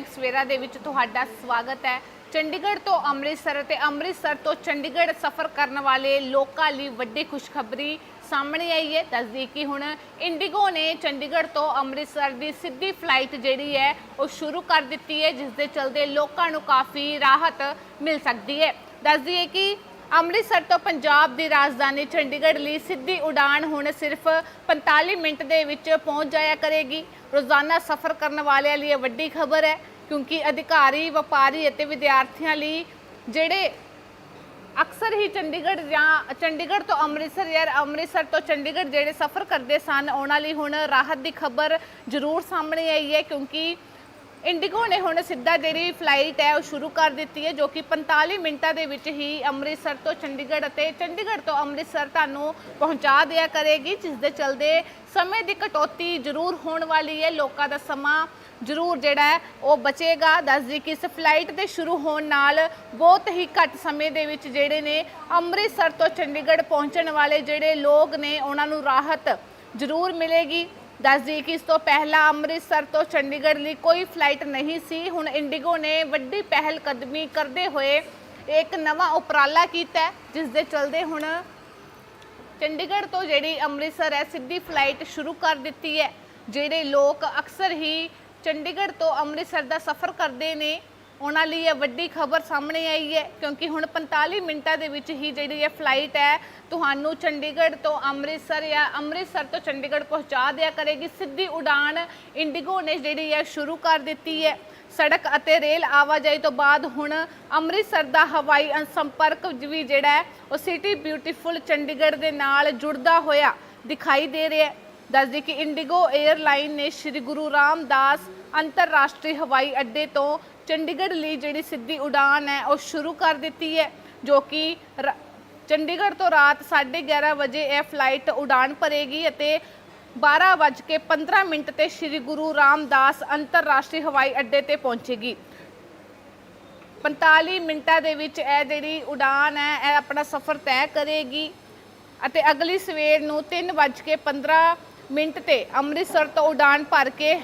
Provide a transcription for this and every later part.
ਦੈਨਿਕ ਸਵੇਰਾ ਦੇ ਵਿੱਚ ਤੁਹਾਡਾ ਸਵਾਗਤ ਹੈ। ਚੰਡੀਗੜ੍ਹ ਤੋਂ ਅੰਮ੍ਰਿਤਸਰ ਤੇ ਅੰਮ੍ਰਿਤਸਰ ਤੋਂ ਚੰਡੀਗੜ੍ਹ ਸਫ਼ਰ ਕਰਨ ਵਾਲੇ ਲੋਕਾਂ ਲਈ ਵੱਡੀ ਖੁਸ਼ਖਬਰੀ ਸਾਹਮਣੇ ਆਈ ਹੈ। ਦੱਸਦੀ ਕਿ ਹੁਣ ਇੰਡੀਗੋ ਨੇ ਚੰਡੀਗੜ੍ਹ ਤੋਂ ਅੰਮ੍ਰਿਤਸਰ ਦੀ ਸਿੱਧੀ ਫਲਾਈਟ ਜਿਹੜੀ ਹੈ, ਉਹ ਸ਼ੁਰੂ ਕਰ ਦਿੱਤੀ ਹੈ, ਜਿਸ ਦੇ ਚਲਦੇ ਲੋਕਾਂ ਨੂੰ ਕਾਫੀ ਰਾਹਤ ਮਿਲ ਸਕਦੀ ਹੈ। ਦੱਸਦੀ ਹੈ ਕਿ ਅੰਮ੍ਰਿਤਸਰ ਤੋਂ ਪੰਜਾਬ ਦੀ ਰਾਜਧਾਨੀ ਚੰਡੀਗੜ੍ਹ ਲਈ ਸਿੱਧੀ ਉਡਾਨ ਹੁਣ ਸਿਰਫ 45 ਮਿੰਟ ਦੇ ਵਿੱਚ ਪਹੁੰਚ ਜਾਇਆ ਕਰੇਗੀ। ਰੋਜ਼ਾਨਾ ਸਫ਼ਰ ਕਰਨ ਵਾਲਿਆਂ ਲਈ ਇਹ ਵੱਡੀ ਖਬਰ ਹੈ। ਕਿਉਂਕਿ ਅਧਿਕਾਰੀ, ਵਪਾਰੀ ਅਤੇ ਵਿਦਿਆਰਥੀਆਂ ਲਈ ਜਿਹੜੇ ਅਕਸਰ ਹੀ ਚੰਡੀਗੜ੍ਹ ਜਾਂ ਚੰਡੀਗੜ੍ਹ ਤੋਂ ਅੰਮ੍ਰਿਤਸਰ ਜਾਂ ਅੰਮ੍ਰਿਤਸਰ ਤੋਂ ਚੰਡੀਗੜ੍ਹ ਜਿਹੜੇ ਸਫ਼ਰ ਕਰਦੇ ਸਨ, ਉਹਨਾਂ ਲਈ ਹੁਣ ਰਾਹਤ ਦੀ ਖਬਰ ਜ਼ਰੂਰ ਸਾਹਮਣੇ ਆਈ ਹੈ ਕਿਉਂਕਿ ਇੰਡੀਗੋ ਨੇ ਹੁਣ ਸਿੱਧਾ ਜਿਹੜੀ ਫਲਾਈਟ ਹੈ ਉਹ ਸ਼ੁਰੂ ਕਰ ਦਿੱਤੀ ਹੈ ਜੋ ਕਿ 45 ਮਿੰਟਾਂ ਦੇ ਵਿੱਚ ਹੀ ਅੰਮ੍ਰਿਤਸਰ ਤੋਂ ਚੰਡੀਗੜ੍ਹ ਅਤੇ ਚੰਡੀਗੜ੍ਹ ਤੋਂ ਅੰਮ੍ਰਿਤਸਰ ਤੁਹਾਨੂੰ ਪਹੁੰਚਾ ਦਿਆ ਕਰੇਗੀ, ਜਿਸ ਦੇ ਚਲਦੇ ਸਮੇਂ ਦੀ ਕਟੌਤੀ ਜ਼ਰੂਰ ਹੋਣ ਵਾਲੀ ਹੈ, ਲੋਕਾਂ ਦਾ ਸਮਾਂ ਜ਼ਰੂਰ ਜਿਹੜਾ ਹੈ ਉਹ ਬਚੇਗਾ। ਦੱਸਦੀ ਕਿ ਇਸ ਫਲਾਈਟ ਦੇ ਸ਼ੁਰੂ ਹੋਣ ਨਾਲ ਬਹੁਤ ਹੀ ਘੱਟ ਸਮੇਂ ਦੇ ਵਿੱਚ ਜਿਹੜੇ ਨੇ ਅੰਮ੍ਰਿਤਸਰ ਤੋਂ ਚੰਡੀਗੜ੍ਹ ਪਹੁੰਚਣ ਵਾਲੇ ਜਿਹੜੇ ਲੋਕ ਨੇ, ਉਹਨਾਂ ਨੂੰ ਰਾਹਤ ਜ਼ਰੂਰ ਮਿਲੇਗੀ। ਦੱਸਦੀ ਕਿ ਇਸ ਤੋਂ ਪਹਿਲਾਂ ਅੰਮ੍ਰਿਤਸਰ ਤੋਂ ਚੰਡੀਗੜ੍ਹ ਲਈ ਕੋਈ ਫਲਾਈਟ ਨਹੀਂ ਸੀ। ਹੁਣ ਇੰਡੀਗੋ ਨੇ ਵੱਡੀ ਪਹਿਲ ਕਦਮੀ ਕਰਦੇ ਹੋਏ ਇੱਕ ਨਵਾਂ ਉਪਰਾਲਾ ਕੀਤਾ ਜਿਸ ਦੇ ਚਲਦੇ ਹੁਣ ਚੰਡੀਗੜ੍ਹ ਤੋਂ ਜਿਹੜੀ ਅੰਮ੍ਰਿਤਸਰ ਹੈ, ਸਿੱਧੀ ਫਲਾਈਟ ਸ਼ੁਰੂ ਕਰ ਦਿੱਤੀ ਹੈ। ਜਿਹੜੇ ਲੋਕ ਅਕਸਰ ਹੀ ਚੰਡੀਗੜ੍ਹ ਤੋਂ ਅੰਮ੍ਰਿਤਸਰ ਦਾ ਸਫ਼ਰ ਕਰਦੇ ਨੇ, ਉਹਨਾਂ ਲਈ ਇਹ ਵੱਡੀ ਖਬਰ ਸਾਹਮਣੇ ਆਈ ਹੈ, ਕਿਉਂਕਿ ਹੁਣ 45 ਮਿੰਟਾਂ ਦੇ ਵਿੱਚ ਹੀ ਜਿਹੜੀ ਇਹ ਫਲਾਈਟ ਹੈ, ਤੁਹਾਨੂੰ ਚੰਡੀਗੜ੍ਹ ਤੋਂ ਅੰਮ੍ਰਿਤਸਰ ਜਾਂ ਅੰਮ੍ਰਿਤਸਰ ਤੋਂ ਚੰਡੀਗੜ੍ਹ ਪਹੁੰਚਾ ਦਿਆ ਕਰੇਗੀ। ਸਿੱਧੀ ਉਡਾਨ ਇੰਡੀਗੋ ਨੇ ਜਿਹੜੀ ਹੈ ਸ਼ੁਰੂ ਕਰ ਦਿੱਤੀ ਹੈ। ਸੜਕ ਅਤੇ ਰੇਲ ਆਵਾਜਾਈ ਤੋਂ ਬਾਅਦ ਹੁਣ ਅੰਮ੍ਰਿਤਸਰ ਦਾ ਹਵਾਈ ਅੰ- ਸੰਪਰਕ ਵੀ ਜਿਹੜਾ ਹੈ, ਉਹ ਸਿਟੀ ਬਿਊਟੀਫੁਲ ਚੰਡੀਗੜ੍ਹ ਦੇ ਨਾਲ ਜੁੜਦਾ ਹੋਇਆ ਦਿਖਾਈ ਦੇ ਰਿਹਾ ਹੈ। ਦੱਸਦੀ ਕਿ ਇੰਡੀਗੋ 에ਅਰਲਾਈਨ ਨੇ ਸ੍ਰੀ ਗੁਰੂ ਰਾਮਦਾਸ ਅੰਤਰਰਾਸ਼ਟਰੀ ਹਵਾਈ ਅੱਡੇ ਤੋਂ ਚੰਡੀਗੜ੍ਹ ਲਈ ਜਿਹੜੀ ਸਿੱਧੀ ਉਡਾਨ ਹੈ, ਉਹ ਸ਼ੁਰੂ ਕਰ ਦਿੱਤੀ ਹੈ, ਜੋ ਕਿ ਰ- ਚੰਡੀਗੜ੍ਹ ਤੋਂ ਰਾਤ 11:30 ਵਜੇ ਇਹ ਫਲਾਈਟ ਉਡਾਨ ਭਰੇਗੀ ਅਤੇ 12:15 ਮਿੰਟ ਤੇ ਸ੍ਰੀ ਗੁਰੂ ਰਾਮਦਾਸ ਅੰਤਰਰਾਸ਼ਟਰੀ ਹਵਾਈ ਅੱਡੇ ਤੇ ਪਹੁੰਚੇਗੀ। 45 ਮਿੰਟਾਂ ਦੇ ਵਿੱਚ ਇਹ ਜਿਹੜੀ ਉਡਾਨ ਹੈ, ਇਹ ਆਪਣਾ ਸਫ਼ਰ ਤੈਅ ਕਰੇਗੀ ਅਤੇ ਅਗਲੀ ਸਵੇਰ ਨੂੰ 3:15 ਮਿੰਟ ਤੇ ਅੰਮ੍ਰਿਤਸਰ ਤੋਂ ਉਡਾਨ ਭਰ ਕੇ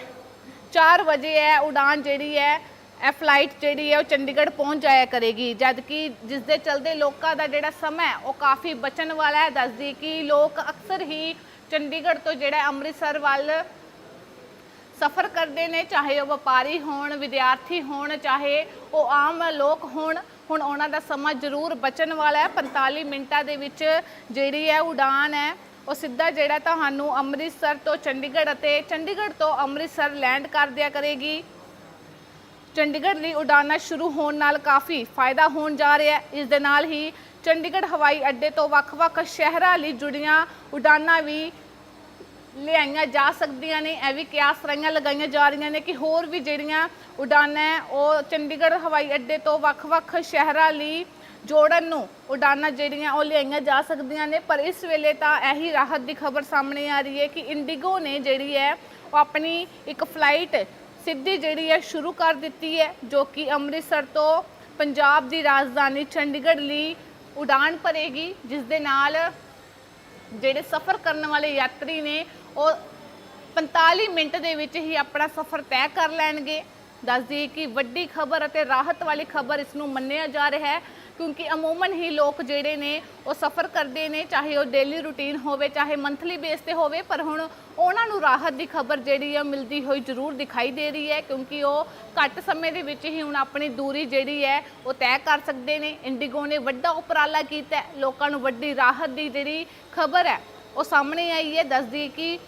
4 ਵਜੇ ਇਹ ਉਡਾਨ ਜਿਹੜੀ ਹੈ, ਇਹ ਫਲਾਈਟ ਜਿਹੜੀ ਹੈ ਉਹ ਚੰਡੀਗੜ੍ਹ ਪਹੁੰਚ ਜਾਇਆ ਕਰੇਗੀ। ਜਦ ਕਿ ਜਿਸ ਦੇ ਚਲਦੇ ਲੋਕਾਂ ਦਾ ਜਿਹੜਾ ਸਮਾਂ ਉਹ ਕਾਫੀ ਬਚਣ ਵਾਲਾ ਹੈ। ਦੱਸਦੀ ਕਿ ਲੋਕ ਅਕਸਰ ਹੀ ਚੰਡੀਗੜ੍ਹ ਤੋਂ ਜਿਹੜਾ ਅੰਮ੍ਰਿਤਸਰ ਵੱਲ ਸਫ਼ਰ ਕਰਦੇ ਨੇ, ਚਾਹੇ ਉਹ ਵਪਾਰੀ ਹੋਣ, ਵਿਦਿਆਰਥੀ ਹੋਣ, ਚਾਹੇ ਉਹ ਆਮ ਲੋਕ ਹੋਣ, ਹੁਣ ਉਹਨਾਂ ਦਾ ਸਮਾਂ ਜ਼ਰੂਰ ਬਚਣ ਵਾਲਾ ਹੈ। 45 ਮਿੰਟਾਂ ਦੇ ਵਿੱਚ ਜਿਹੜੀ ਹੈ ਉਡਾਨ ਹੈ ਉਹ ਸਿੱਧਾ ਜਿਹੜਾ ਤੁਹਾਨੂੰ ਅੰਮ੍ਰਿਤਸਰ ਤੋਂ ਚੰਡੀਗੜ੍ਹ ਅਤੇ ਚੰਡੀਗੜ੍ਹ ਤੋਂ ਅੰਮ੍ਰਿਤਸਰ ਲੈਂਡ ਕਰ ਦਿਆ ਕਰੇਗੀ। ਚੰਡੀਗੜ੍ਹ ਲਈ ਉਡਾਨਾਂ ਸ਼ੁਰੂ ਹੋਣ ਨਾਲ ਕਾਫੀ ਫਾਇਦਾ ਹੋਣ ਜਾ ਰਿਹਾ ਹੈ। ਇਸ ਦੇ ਨਾਲ ਹੀ ਚੰਡੀਗੜ੍ਹ ਹਵਾਈ ਅੱਡੇ ਤੋਂ ਵੱਖ-ਵੱਖ ਸ਼ਹਿਰਾਂ ਲਈ ਜੁੜੀਆਂ ਉਡਾਨਾਂ ਵੀ ਲਿਆਈਆਂ ਜਾ ਸਕਦੀਆਂ ਨੇ। ਇਹ ਵੀ ਕਿਆਸ ਰਾਈਆਂ ਲਗਾਈਆਂ ਜਾ ਰਹੀਆਂ ਨੇ ਕਿ ਹੋਰ ਵੀ ਜਿਹੜੀਆਂ ਉਡਾਨਾਂ ਉਹ ਚੰਡੀਗੜ੍ਹ ਹਵਾਈ ਅੱਡੇ ਤੋਂ ਵੱਖ-ਵੱਖ ਸ਼ਹਿਰਾਂ ਲਈ ਜੋੜਨ ਨੂੰ ਉਡਾਨਾਂ ਜਿਹੜੀਆਂ ਉਹ ਲਿਆਈਆਂ ਜਾ ਸਕਦੀਆਂ ਨੇ, ਪਰ ਇਸ ਵੇਲੇ ਤਾਂ ਇਹੀ ਰਾਹਤ ਦੀ ਖਬਰ ਸਾਹਮਣੇ ਆ ਰਹੀ ਹੈ ਕਿ ਇੰਡੀਗੋ ਨੇ ਜਿਹੜੀ ਹੈ ਉਹ ਆਪਣੀ ਇੱਕ ਫਲਾਈਟ ਸਿੱਧੀ ਜਿਹੜੀ ਹੈ ਸ਼ੁਰੂ ਕਰ ਦਿੱਤੀ ਹੈ, ਜੋ ਕਿ ਅੰਮ੍ਰਿਤਸਰ ਤੋਂ ਪੰਜਾਬ ਦੀ ਰਾਜਧਾਨੀ ਚੰਡੀਗੜ੍ਹ ਲਈ ਉਡਾਨ ਭਰੇਗੀ, ਜਿਸ ਦੇ ਨਾਲ ਜਿਹੜੇ ਸਫ਼ਰ ਕਰਨ ਵਾਲੇ ਯਾਤਰੀ ਨੇ ਉਹ 45 ਮਿੰਟ ਦੇ ਵਿੱਚ ਹੀ ਆਪਣਾ ਸਫ਼ਰ ਤੈਅ ਕਰ ਲੈਣਗੇ। ਦੱਸਦੀ ਕਿ ਵੱਡੀ ਖਬਰ ਅਤੇ ਰਾਹਤ ਵਾਲੀ ਖਬਰ ਇਸ ਨੂੰ ਮੰਨਿਆ ਜਾ ਰਿਹਾ ਹੈ। ਕਿਉਂਕਿ ਅਮੂਮਨ ਹੀ ਲੋਕ ਜਿਹੜੇ ਨੇ, ਉਹ ਸਫ਼ਰ ਕਰਦੇ ਨੇ, ਚਾਹੇ ਉਹ ਡੇਲੀ ਰੂਟੀਨ ਹੋਵੇ, ਚਾਹੇ ਮੰਥਲੀ ਬੇਸ ਤੇ ਹੋਵੇ, ਪਰ ਹੁਣ ਉਹਨਾਂ ਨੂੰ ਰਾਹਤ ਦੀ ਖਬਰ ਜਿਹੜੀ ਹੈ ਮਿਲਦੀ ਹੋਈ ਜ਼ਰੂਰ ਦਿਖਾਈ ਦੇ ਰਹੀ ਹੈ, ਕਿਉਂਕਿ ਉਹ ਘੱਟ ਸਮੇਂ ਦੇ ਵਿੱਚ ਹੀ ਹੁਣ ਆਪਣੀ ਦੂਰੀ ਜਿਹੜੀ ਹੈ, ਉਹ ਤੈਅ ਕਰ ਸਕਦੇ ਨੇ। ਇੰਡੀਗੋ ਨੇ ਵੱਡਾ ਉਪਰਾਲਾ ਕੀਤਾ ਲੋਕਾਂ ਨੂੰ ਵੱਡੀ ਰਾਹਤ ਦੀ ਜਿਹੜੀ ਖਬਰ ਹੈ, ਉਹ ਸਾਹਮਣੇ ਆਈ ਹੈ, ਦੱਸਦੀ ਕਿ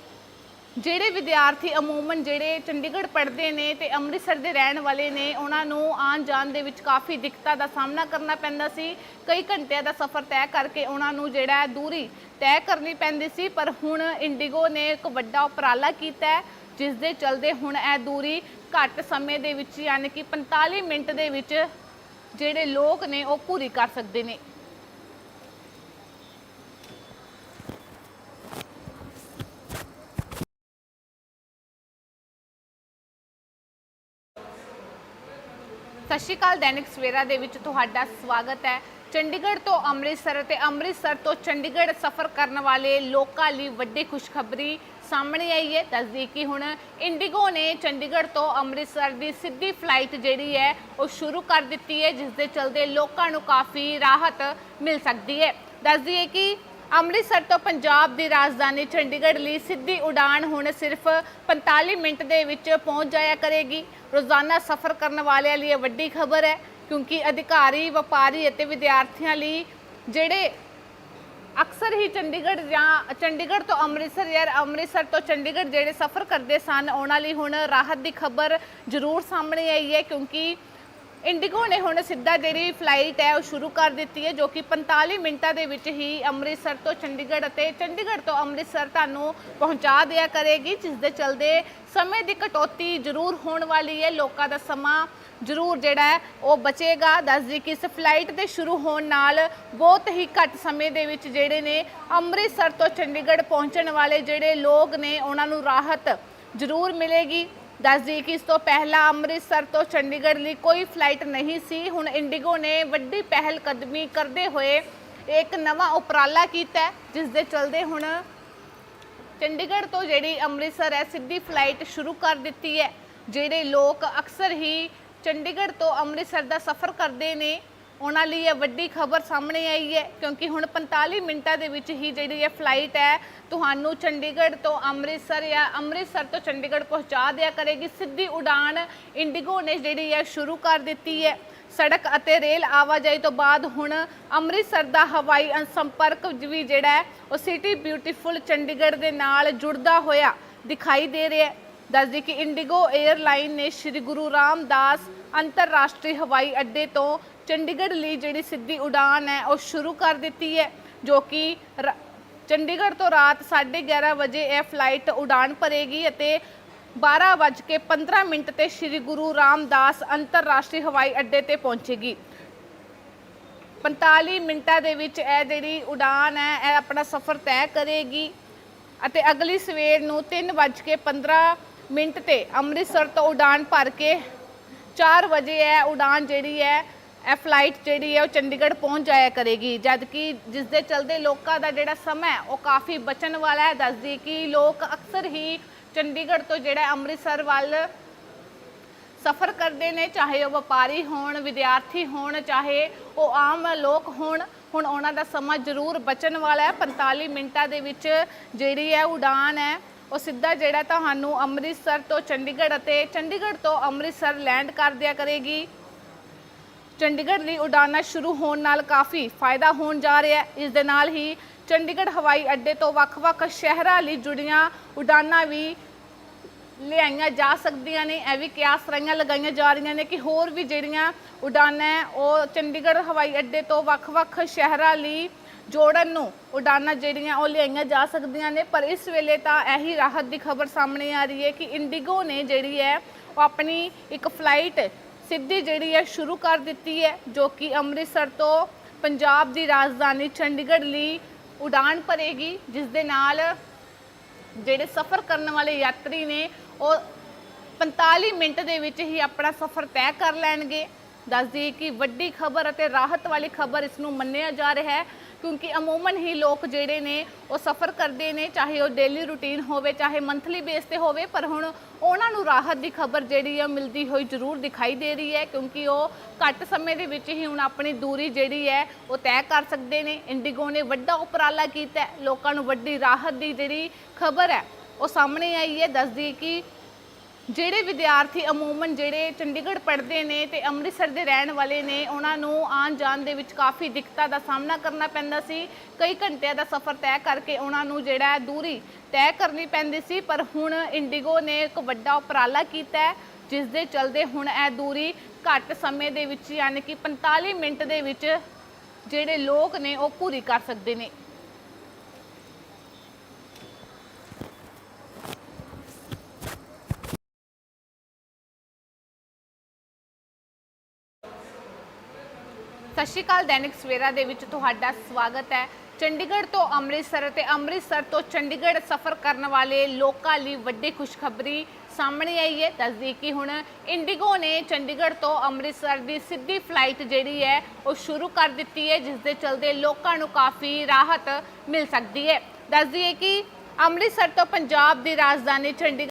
ਜਿਹੜੇ ਵਿਦਿਆਰਥੀ ਅਮੂਮਨ ਜਿਹੜੇ ਚੰਡੀਗੜ੍ਹ ਪੜ੍ਹਦੇ ਨੇ ਤੇ ਅੰਮ੍ਰਿਤਸਰ ਦੇ ਰਹਿਣ ਵਾਲੇ ਨੇ, ਉਹਨਾਂ ਨੂੰ ਆਉਣ ਜਾਣ ਦੇ ਵਿੱਚ ਕਾਫੀ ਦਿੱਕਤਾਂ ਦਾ ਸਾਹਮਣਾ ਕਰਨਾ ਪੈਂਦਾ ਸੀ। ਕਈ ਘੰਟਿਆਂ ਦਾ ਸਫ਼ਰ ਤੈਅ ਕਰਕੇ ਉਹਨਾਂ ਨੂੰ ਜਿਹੜਾ ਦੂਰੀ ਤੈਅ ਕਰਨੀ ਪੈਂਦੀ ਸੀ, ਪਰ ਹੁਣ ਇੰਡੀਗੋ ਨੇ ਇੱਕ ਵੱਡਾ ਉਪਰਾਲਾ ਕੀਤਾ ਹੈ, ਜਿਸ ਦੇ ਚਲਦੇ ਹੁਣ ਇਹ ਦੂਰੀ ਘੱਟ ਸਮੇਂ ਦੇ ਵਿੱਚ ਯਾਨੀ ਕਿ 45 ਮਿੰਟ ਦੇ ਵਿੱਚ ਜਿਹੜੇ ਲੋਕ ਨੇ ਉਹ ਪੂਰੀ ਕਰ ਸਕਦੇ ਨੇ। ਸਤਿ ਸ਼੍ਰੀ ਅਕਾਲ, ਦੈਨਿਕ ਸਵੇਰਾ ਦੇ ਵਿੱਚ ਤੁਹਾਡਾ ਸਵਾਗਤ ਹੈ। ਚੰਡੀਗੜ੍ਹ ਤੋਂ ਅੰਮ੍ਰਿਤਸਰ ਤੇ ਅੰਮ੍ਰਿਤਸਰ ਤੋਂ ਚੰਡੀਗੜ੍ਹ ਸਫ਼ਰ ਕਰਨ ਵਾਲੇ ਲੋਕਾਂ ਲਈ ਵੱਡੀ ਖੁਸ਼ਖਬਰੀ ਸਾਹਮਣੇ ਆਈ ਹੈ। ਦੱਸਦੀ ਕਿ ਹੁਣ ਇੰਡੀਗੋ ਨੇ ਚੰਡੀਗੜ੍ਹ ਤੋਂ ਅੰਮ੍ਰਿਤਸਰ ਦੀ ਸਿੱਧੀ ਫਲਾਈਟ ਜਿਹੜੀ ਹੈ, ਉਹ ਸ਼ੁਰੂ ਕਰ ਦਿੱਤੀ ਹੈ, ਜਿਸ ਦੇ ਚਲਦੇ ਲੋਕਾਂ ਨੂੰ ਕਾਫੀ ਰਾਹਤ ਮਿਲ ਸਕਦੀ ਹੈ। ਦੱਸਦੀ ਹੈ ਕਿ ਅੰਮ੍ਰਿਤਸਰ ਤੋਂ ਪੰਜਾਬ ਦੀ ਰਾਜਧਾਨੀ ਚੰਡੀਗੜ੍ਹ ਲਈ ਸਿੱਧੀ ਉਡਾਨ ਹੁਣ ਸਿਰਫ 45 ਮਿੰਟ ਦੇ ਵਿੱਚ ਪਹੁੰਚ ਜਾਇਆ ਕਰੇਗੀ। ਰੋਜ਼ਾਨਾ ਸਫ਼ਰ ਕਰਨ ਵਾਲਿਆਂ ਲਈ ਇਹ ਵੱਡੀ ਖਬਰ ਹੈ, ਕਿਉਂਕਿ ਅਧਿਕਾਰੀ, ਵਪਾਰੀ ਅਤੇ ਵਿਦਿਆਰਥੀਆਂ ਲਈ ਜਿਹੜੇ ਅਕਸਰ ਹੀ ਚੰਡੀਗੜ੍ਹ ਜਾਂ ਚੰਡੀਗੜ੍ਹ ਤੋਂ ਅੰਮ੍ਰਿਤਸਰ ਯਾਰ ਅੰਮ੍ਰਿਤਸਰ ਤੋਂ ਚੰਡੀਗੜ੍ਹ ਜਿਹੜੇ ਸਫ਼ਰ ਕਰਦੇ ਸਨ, ਉਹਨਾਂ ਲਈ ਹੁਣ ਰਾਹਤ ਦੀ ਖਬਰ ਜ਼ਰੂਰ ਸਾਹਮਣੇ ਆਈ ਹੈ, ਕਿਉਂਕਿ ਇੰਡੀਗੋ ਨੇ ਹੁਣ ਸਿੱਧਾ ਜਿਹੜੀ ਫਲਾਈਟ ਹੈ, ਉਹ ਸ਼ੁਰੂ ਕਰ ਦਿੱਤੀ ਹੈ, ਜੋ ਕਿ 45 ਮਿੰਟਾਂ ਦੇ ਵਿੱਚ ਹੀ ਅੰਮ੍ਰਿਤਸਰ ਤੋਂ ਚੰਡੀਗੜ੍ਹ ਅਤੇ ਚੰਡੀਗੜ੍ਹ ਤੋਂ ਅੰਮ੍ਰਿਤਸਰ ਤੁਹਾਨੂੰ ਪਹੁੰਚਾ ਦਿਆ ਕਰੇਗੀ, ਜਿਸ ਦੇ ਚਲਦੇ ਸਮੇਂ ਦੀ ਕਟੌਤੀ ਜ਼ਰੂਰ ਹੋਣ ਵਾਲੀ ਹੈ, ਲੋਕਾਂ ਦਾ ਸਮਾਂ ਜ਼ਰੂਰ ਜਿਹੜਾ ਉਹ ਬਚੇਗਾ। ਦੱਸਦੀ ਕਿ ਇਸ ਫਲਾਈਟ ਦੇ ਸ਼ੁਰੂ ਹੋਣ ਨਾਲ ਬਹੁਤ ਹੀ ਘੱਟ ਸਮੇਂ ਦੇ ਵਿੱਚ ਜਿਹੜੇ ਨੇ ਅੰਮ੍ਰਿਤਸਰ ਤੋਂ ਚੰਡੀਗੜ੍ਹ ਪਹੁੰਚਣ ਵਾਲੇ ਜਿਹੜੇ ਲੋਕ ਨੇ, ਉਹਨਾਂ ਨੂੰ ਰਾਹਤ ਜ਼ਰੂਰ ਮਿਲੇਗੀ। ਦੱਸਦੀ ਕਿ ਇਸ ਤੋਂ ਪਹਿਲਾਂ ਅੰਮ੍ਰਿਤਸਰ ਤੋਂ ਚੰਡੀਗੜ੍ਹ ਲਈ ਕੋਈ ਫਲਾਈਟ ਨਹੀਂ ਸੀ। ਹੁਣ ਇੰਡੀਗੋ ਨੇ ਵੱਡੀ ਪਹਿਲ ਕਦਮੀ ਕਰਦੇ ਹੋਏ ਇੱਕ ਨਵਾਂ ਉਪਰਾਲਾ ਕੀਤਾ ਜਿਸ ਦੇ ਚਲਦੇ ਹੁਣ ਚੰਡੀਗੜ੍ਹ ਤੋਂ ਜਿਹੜੀ ਅੰਮ੍ਰਿਤਸਰ ਹੈ, ਸਿੱਧੀ ਫਲਾਈਟ ਸ਼ੁਰੂ ਕਰ ਦਿੱਤੀ ਹੈ। ਜਿਹੜੇ ਲੋਕ ਅਕਸਰ ਹੀ ਚੰਡੀਗੜ੍ਹ ਤੋਂ ਅੰਮ੍ਰਿਤਸਰ ਦਾ ਸਫ਼ਰ ਕਰਦੇ ਨੇ ਉਹਨਾਂ ਲਈ ਇਹ ਵੱਡੀ ਖਬਰ ਸਾਹਮਣੇ ਆਈ ਹੈ, ਕਿਉਂਕਿ ਹੁਣ 45 ਮਿੰਟਾਂ ਦੇ ਵਿੱਚ ਹੀ ਜਿਹੜੀ ਇਹ ਫਲਾਈਟ ਹੈ, ਤੁਹਾਨੂੰ ਚੰਡੀਗੜ੍ਹ ਤੋਂ ਅੰਮ੍ਰਿਤਸਰ ਜਾਂ ਅੰਮ੍ਰਿਤਸਰ ਤੋਂ ਚੰਡੀਗੜ੍ਹ ਪਹੁੰਚਾ ਦਿਆ ਕਰੇਗੀ। ਸਿੱਧੀ ਉਡਾਨ ਇੰਡੀਗੋ ਨੇ ਜਿਹੜੀ ਹੈ ਸ਼ੁਰੂ ਕਰ ਦਿੱਤੀ ਹੈ। ਸੜਕ ਅਤੇ ਰੇਲ ਆਵਾਜਾਈ ਤੋਂ ਬਾਅਦ ਹੁਣ ਅੰਮ੍ਰਿਤਸਰ ਦਾ ਹਵਾਈ ਅੰ- ਸੰਪਰਕ ਵੀ ਜਿਹੜਾ ਹੈ, ਉਹ ਸਿਟੀ ਬਿਊਟੀਫੁਲ ਚੰਡੀਗੜ੍ਹ ਦੇ ਨਾਲ ਜੁੜਦਾ ਹੋਇਆ ਦਿਖਾਈ ਦੇ ਰਿਹਾ ਹੈ। ਦੱਸਦੀ ਕਿ ਇੰਡੀਗੋ 에ਅਰਲਾਈਨ ਨੇ ਸ੍ਰੀ ਗੁਰੂ ਰਾਮਦਾਸ ਅੰਤਰਰਾਸ਼ਟਰੀ ਹਵਾਈ ਅੱਡੇ ਤੋਂ ਚੰਡੀਗੜ੍ਹ ਲਈ ਜਿਹੜੀ ਸਿੱਧੀ ਉਡਾਨ ਹੈ, ਉਹ ਸ਼ੁਰੂ ਕਰ ਦਿੱਤੀ ਹੈ, ਜੋ ਕਿ ਰ- ਚੰਡੀਗੜ੍ਹ ਤੋਂ ਰਾਤ 11:30 ਵਜੇ ਇਹ ਫਲਾਈਟ ਉਡਾਨ ਭਰੇਗੀ ਅਤੇ 12:15 ਮਿੰਟ ਤੇ ਸ੍ਰੀ ਗੁਰੂ ਰਾਮਦਾਸ ਅੰਤਰਰਾਸ਼ਟਰੀ ਹਵਾਈ ਅੱਡੇ ਤੇ ਪਹੁੰਚੇਗੀ। 45 ਮਿੰਟਾਂ ਦੇ ਵਿੱਚ ਇਹ ਜਿਹੜੀ ਉਡਾਨ ਹੈ, ਇਹ ਆਪਣਾ ਸਫ਼ਰ ਤੈਅ ਕਰੇਗੀ ਅਤੇ ਅਗਲੀ ਸਵੇਰ ਨੂੰ 3:15 ਮਿੰਟ ਤੇ ਅੰਮ੍ਰਿਤਸਰ ਤੋਂ ਉਡਾਨ ਭਰ ਕੇ 4 ਵਜੇ ਇਹ ਉਡਾਨ ਜਿਹੜੀ ਹੈ ਇਹ ਫਲਾਈਟ ਜਿਹੜੀ ਹੈ ਉਹ ਚੰਡੀਗੜ੍ਹ ਪਹੁੰਚ ਜਾਇਆ ਕਰੇਗੀ ਜਦ ਕਿ ਜਿਸ ਦੇ ਚਲਦੇ ਲੋਕਾਂ ਦਾ ਜਿਹੜਾ ਸਮਾਂ ਹੈ, ਉਹ ਕਾਫੀ ਬਚਣ ਵਾਲਾ ਹੈ। ਦੱਸਦੀ ਕਿ ਲੋਕ ਅਕਸਰ ਹੀ ਚੰਡੀਗੜ੍ਹ ਤੋਂ ਜਿਹੜਾ ਅੰਮ੍ਰਿਤਸਰ ਵੱਲ ਸਫ਼ਰ ਕਰਦੇ ਨੇ ਚਾਹੇ ਉਹ ਵਪਾਰੀ ਹੋਣ ਵਿਦਿਆਰਥੀ ਹੋਣ ਚਾਹੇ ਉਹ ਆਮ ਲੋਕ ਹੋਣ ਹੁਣ ਉਹਨਾਂ ਦਾ ਸਮਾਂ ਜ਼ਰੂਰ ਬਚਣ ਵਾਲਾ ਹੈ। 45 ਮਿੰਟਾਂ ਦੇ ਵਿੱਚ ਜਿਹੜੀ ਹੈ ਉਡਾਨ ਹੈ ਉਹ ਸਿੱਧਾ ਜਿਹੜਾ ਤੁਹਾਨੂੰ ਅੰਮ੍ਰਿਤਸਰ ਤੋਂ ਚੰਡੀਗੜ੍ਹ ਅਤੇ ਚੰਡੀਗੜ੍ਹ ਤੋਂ ਅੰਮ੍ਰਿਤਸਰ ਲੈਂਡ ਕਰ ਦਿਆ ਕਰੇਗੀ। ਚੰਡੀਗੜ੍ਹ ਲਈ ਉਡਾਨਾਂ ਸ਼ੁਰੂ ਹੋਣ ਨਾਲ ਕਾਫੀ ਫਾਇਦਾ ਹੋਣ ਜਾ ਰਿਹਾ ਹੈ। ਇਸ ਦੇ ਨਾਲ ਹੀ ਚੰਡੀਗੜ੍ਹ ਹਵਾਈ ਅੱਡੇ ਤੋਂ ਵੱਖ-ਵੱਖ ਸ਼ਹਿਰਾਂ ਲਈ ਜੁੜੀਆਂ ਉਡਾਨਾਂ ਵੀ ਲਿਆਈਆਂ ਜਾ ਸਕਦੀਆਂ ਨੇ। ਇਹ ਵੀ ਕਿਆਸ ਰਾਈਆਂ ਲਗਾਈਆਂ ਜਾ ਰਹੀਆਂ ਨੇ ਕਿ ਹੋਰ ਵੀ ਜਿਹੜੀਆਂ ਉਡਾਨਾਂ ਹੈ, ਉਹ ਚੰਡੀਗੜ੍ਹ ਹਵਾਈ ਅੱਡੇ ਤੋਂ ਵੱਖ-ਵੱਖ ਸ਼ਹਿਰਾਂ ਲਈ ਜੋੜਨ ਨੂੰ ਉਡਾਨਾਂ ਜਿਹੜੀਆਂ ਉਹ ਲਿਆਈਆਂ ਜਾ ਸਕਦੀਆਂ ਨੇ। ਪਰ ਇਸ ਵੇਲੇ ਤਾਂ ਇਹੀ ਰਾਹਤ ਦੀ ਖਬਰ ਸਾਹਮਣੇ ਆ ਰਹੀ ਹੈ ਕਿ ਇੰਡੀਗੋ ਨੇ ਜਿਹੜੀ ਹੈ ਉਹ ਆਪਣੀ ਇੱਕ ਫਲਾਈਟ ਸਿੱਧੀ ਜਿਹੜੀ ਹੈ ਸ਼ੁਰੂ ਕਰ ਦਿੱਤੀ ਹੈ, ਜੋ ਕਿ ਅੰਮ੍ਰਿਤਸਰ ਤੋਂ ਪੰਜਾਬ ਦੀ ਰਾਜਧਾਨੀ ਚੰਡੀਗੜ੍ਹ ਲਈ ਉਡਾਨ ਭਰੇਗੀ, ਜਿਸ ਦੇ ਨਾਲ ਜਿਹੜੇ ਸਫ਼ਰ ਕਰਨ ਵਾਲੇ ਯਾਤਰੀ ਨੇ, ਉਹ 45 ਮਿੰਟ ਦੇ ਵਿੱਚ ਹੀ ਆਪਣਾ ਸਫ਼ਰ ਤੈਅ ਕਰ ਲੈਣਗੇ। ਦੱਸਦੀ ਕਿ ਵੱਡੀ ਖਬਰ ਅਤੇ ਰਾਹਤ ਵਾਲੀ ਖਬਰ ਇਸ ਨੂੰ ਮੰਨਿਆ ਜਾ ਰਿਹਾ ਹੈ। ਕਿਉਂਕਿ ਅਮੂਮਨ ਹੀ ਲੋਕ ਜਿਹੜੇ ਨੇ, ਉਹ ਸਫ਼ਰ ਕਰਦੇ ਨੇ, ਚਾਹੇ ਉਹ ਡੇਲੀ ਰੂਟੀਨ ਹੋਵੇ, ਚਾਹੇ ਮੰਥਲੀ ਬੇਸ ਤੇ ਹੋਵੇ, ਪਰ ਹੁਣ ਉਹਨਾਂ ਨੂੰ ਰਾਹਤ ਦੀ ਖਬਰ ਜਿਹੜੀ ਹੈ ਮਿਲਦੀ ਹੋਈ ਜ਼ਰੂਰ ਦਿਖਾਈ ਦੇ ਰਹੀ ਹੈ, ਕਿਉਂਕਿ ਉਹ ਘੱਟ ਸਮੇਂ ਦੇ ਵਿੱਚ ਹੀ ਹੁਣ ਆਪਣੀ ਦੂਰੀ ਜਿਹੜੀ ਹੈ, ਉਹ ਤੈਅ ਕਰ ਸਕਦੇ ਨੇ। ਇੰਡੀਗੋ ਨੇ ਵੱਡਾ ਉਪਰਾਲਾ ਕੀਤਾ ਲੋਕਾਂ ਨੂੰ ਵੱਡੀ ਰਾਹਤ ਦੀ ਜਿਹੜੀ ਖਬਰ ਹੈ, ਉਹ ਸਾਹਮਣੇ ਆਈ ਹੈ, ਦੱਸਦੀ ਕਿ ਜਿਹੜੇ ਵਿਦਿਆਰਥੀ ਅਮੂਮਨ ਜਿਹੜੇ ਚੰਡੀਗੜ੍ਹ ਪੜ੍ਹਦੇ ਨੇ ਤੇ ਅੰਮ੍ਰਿਤਸਰ ਦੇ ਰਹਿਣ ਵਾਲੇ ਨੇ, ਉਹਨਾਂ ਨੂੰ ਆਉਣ ਜਾਣ ਦੇ ਵਿੱਚ ਕਾਫੀ ਦਿੱਕਤਾਂ ਦਾ ਸਾਹਮਣਾ ਕਰਨਾ ਪੈਂਦਾ ਸੀ। ਕਈ ਘੰਟਿਆਂ ਦਾ ਸਫ਼ਰ ਤੈਅ ਕਰਕੇ ਉਹਨਾਂ ਨੂੰ ਜਿਹੜਾ ਦੂਰੀ ਤੈਅ ਕਰਨੀ ਪੈਂਦੀ ਸੀ, ਪਰ ਹੁਣ ਇੰਡੀਗੋ ਨੇ ਇੱਕ ਵੱਡਾ ਉਪਰਾਲਾ ਕੀਤਾ ਹੈ ਜਿਸ ਦੇ ਚਲਦੇ ਹੁਣ ਇਹ ਦੂਰੀ ਘੱਟ ਸਮੇਂ ਦੇ ਵਿੱਚ ਯਾਨੀ ਕਿ 45 ਮਿੰਟ ਦੇ ਵਿੱਚ ਜਿਹੜੇ ਲੋਕ ਨੇ ਉਹ ਪੂਰੀ ਕਰ ਸਕਦੇ ਨੇ। ਸਤਿ ਸ਼੍ਰੀ ਅਕਾਲ, ਦੈਨਿਕ ਸਵੇਰਾ ਦੇ ਵਿੱਚ ਤੁਹਾਡਾ ਸਵਾਗਤ ਹੈ। ਚੰਡੀਗੜ੍ਹ ਤੋਂ ਅੰਮ੍ਰਿਤਸਰ ਤੇ ਅੰਮ੍ਰਿਤਸਰ ਤੋਂ ਚੰਡੀਗੜ੍ਹ ਸਫ਼ਰ ਕਰਨ ਵਾਲੇ ਲੋਕਾਂ ਲਈ ਵੱਡੀ ਖੁਸ਼ਖਬਰੀ ਸਾਹਮਣੇ ਆਈ ਹੈ। ਦੱਸਦੀ ਕਿ ਹੁਣ ਇੰਡੀਗੋ ਨੇ ਚੰਡੀਗੜ੍ਹ ਤੋਂ ਅੰਮ੍ਰਿਤਸਰ ਦੀ ਸਿੱਧੀ ਫਲਾਈਟ ਜਿਹੜੀ ਹੈ, ਉਹ ਸ਼ੁਰੂ ਕਰ ਦਿੱਤੀ ਹੈ, ਜਿਸ ਦੇ ਚਲਦੇ ਲੋਕਾਂ ਨੂੰ ਕਾਫੀ ਰਾਹਤ ਮਿਲ ਸਕਦੀ ਹੈ। ਦੱਸਦੀ ਹੈ ਕਿ ਅੰਮ੍ਰਿਤਸਰ ਤੋਂ ਪੰਜਾਬ ਦੀ ਰਾਜਧਾਨੀ ਚੰਡੀਗੜ੍ਹ